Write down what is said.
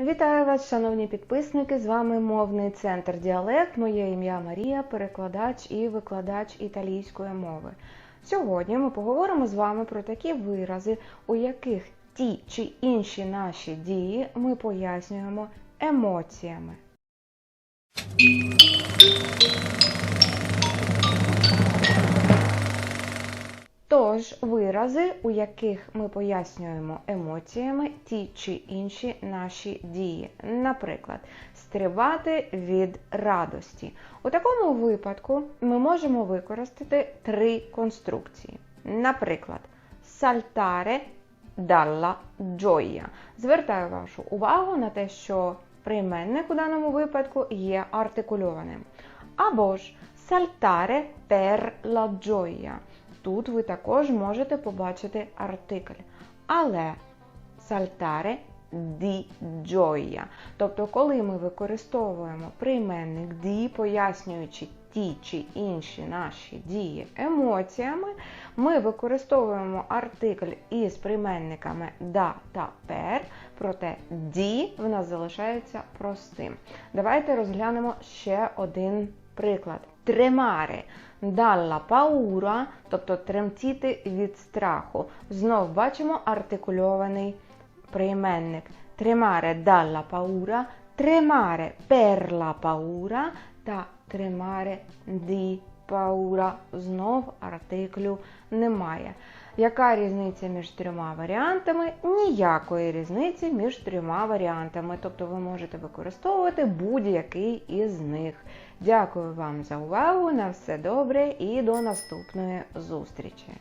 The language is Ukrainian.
Вітаю вас, шановні підписники! З вами мовний центр Діалект. Моє ім'я Марія, перекладач і викладач італійської мови. Сьогодні ми поговоримо з вами про такі вирази, у яких ті чи інші наші дії ми пояснюємо емоціями. Тож вирази, у яких ми пояснюємо емоціями ті чи інші наші дії. Наприклад, стрибати від радості. У такому випадку ми можемо використати три конструкції. Наприклад, saltare dalla gioia. Звертаю вашу увагу на те, що прийменник у даному випадку є артикульованим. Або ж saltare per la gioia. Тут ви також можете побачити артикль. Але saltare di gioia. Тобто, коли ми використовуємо прийменник di, пояснюючи ті чи інші наші дії емоціями, ми використовуємо артикль із прийменниками да та per, проте di в нас залишається простим. Давайте розглянемо ще один приклад. Тремари dalla paura, тобто тремтіти від страху. Знов бачимо артикульований прийменник. Тремаре dalla paura, тремаре per la paura та тремаре di paura. Знов артиклю немає. Яка різниця між трьома варіантами? Ніякої різниці між трьома варіантами. Тобто ви можете використовувати будь-який із них. Дякую вам за увагу. На все добре і до наступної зустрічі!